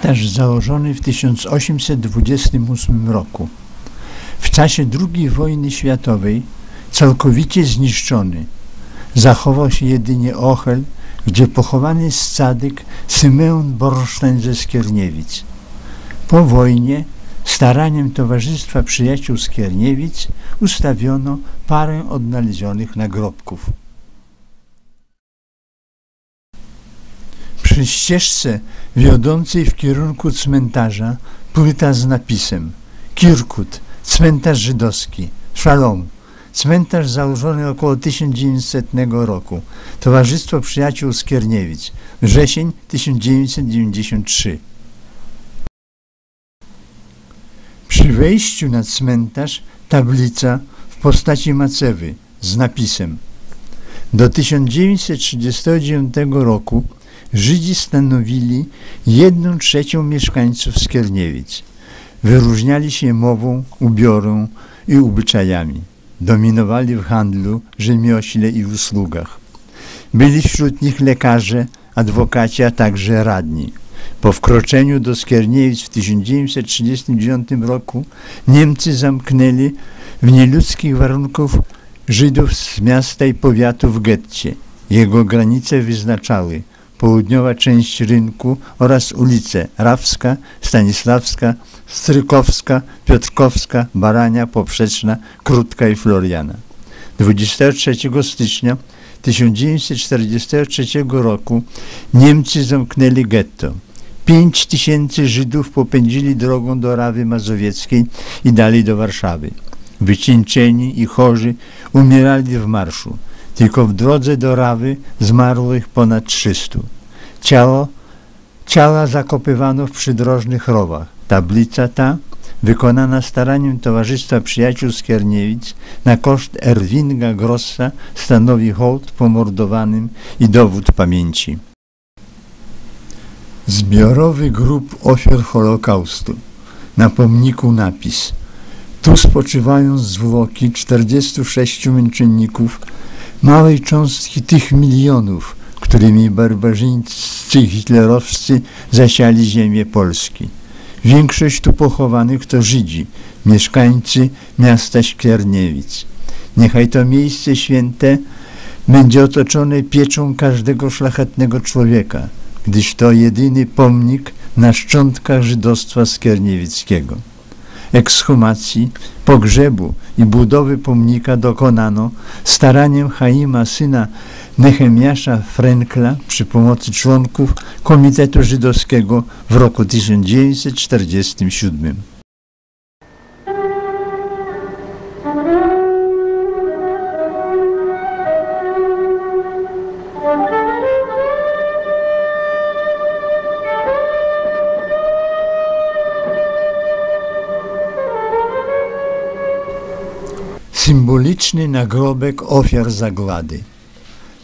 Cmentarz założony w 1828 roku. W czasie II wojny światowej całkowicie zniszczony. Zachował się jedynie Ochel, gdzie pochowany jest Symeon Borsztein ze Skierniewic. Po wojnie staraniem Towarzystwa Przyjaciół Skierniewic ustawiono parę odnalezionych nagrobków. Przy ścieżce wiodącej w kierunku cmentarza płyta z napisem Kirkut, cmentarz żydowski, Shalom, cmentarz założony około 1900 roku, Towarzystwo Przyjaciół Skierniewic, wrzesień 1993. Przy wejściu na cmentarz tablica w postaci macewy z napisem. Do 1939 roku Żydzi stanowili jedną trzecią mieszkańców Skierniewic. Wyróżniali się mową, ubiorą i obyczajami. Dominowali w handlu, rzemiośle i usługach. Byli wśród nich lekarze, adwokaci, a także radni. Po wkroczeniu do Skierniewic w 1939 roku Niemcy zamknęli w nieludzkich warunkach Żydów z miasta i powiatu w getcie. Jego granice wyznaczały południowa część rynku oraz ulice Rawska, Stanisławska, Strykowska, Piotrkowska, Barania, Poprzeczna, Krótka i Floriana. 23 stycznia 1943 roku Niemcy zamknęli getto. Pięć tysięcy Żydów popędzili drogą do Rawy Mazowieckiej i dalej do Warszawy. Wycieńczeni i chorzy umierali w marszu. Tylko w drodze do Rawy zmarło ich ponad 300. Ciało, ciała zakopywano w przydrożnych rowach. Tablica ta, wykonana staraniem Towarzystwa Przyjaciół Skierniewic na koszt Erwinga Grossa, stanowi hołd pomordowanym i dowód pamięci. Zbiorowy grób ofiar Holokaustu. Na pomniku napis Tu spoczywają zwłoki 46 męczenników małej cząstki tych milionów, którymi barbarzyńscy hitlerowscy zasiali ziemię Polski. Większość tu pochowanych to Żydzi, mieszkańcy miasta Szkierniewic. Niechaj to miejsce święte będzie otoczone pieczą każdego szlachetnego człowieka, gdyż to jedyny pomnik na szczątkach żydostwa skierniewickiego. Ekshumacji, pogrzebu i budowy pomnika dokonano staraniem Chaima, syna Nehemiasza Frenkla przy pomocy członków Komitetu Żydowskiego w roku 1947. symboliczny nagrobek ofiar zagłady.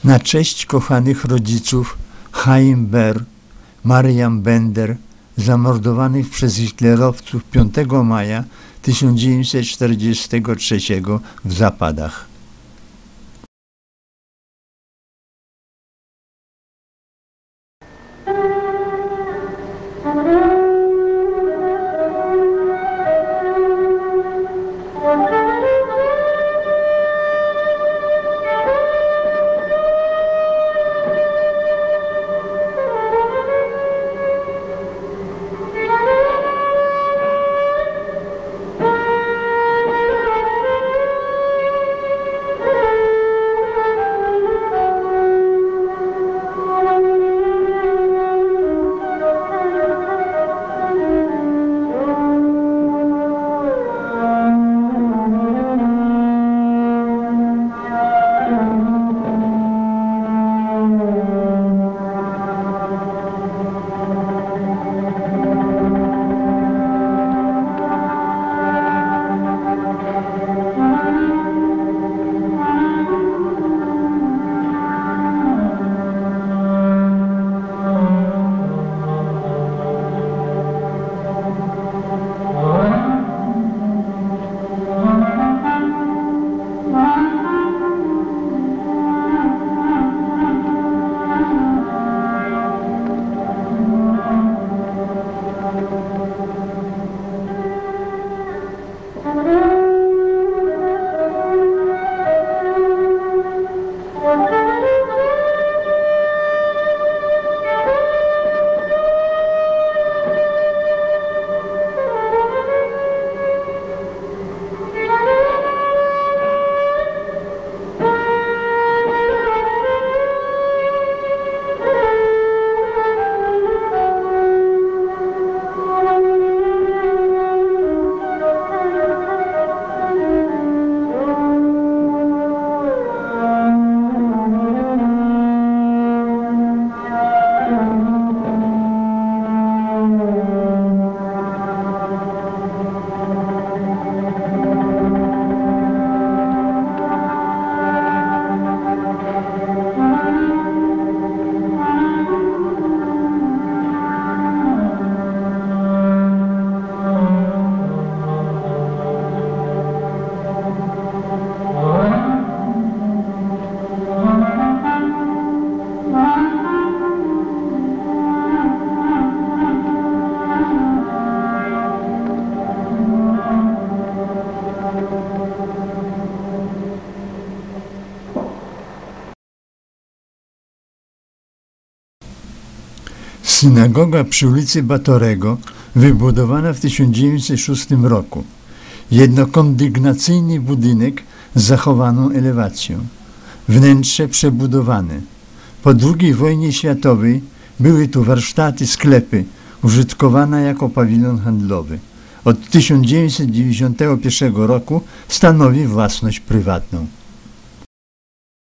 Na cześć kochanych rodziców Chaim Ber, Mariam Bender, zamordowanych przez hitlerowców 5 maja 1943 w Zapadach. Synagoga przy ulicy Batorego wybudowana w 1906 roku. Jednokondygnacyjny budynek z zachowaną elewacją. Wnętrze przebudowane. Po II wojnie światowej były tu warsztaty, sklepy, użytkowana jako pawilon handlowy. Od 1991 roku stanowi własność prywatną.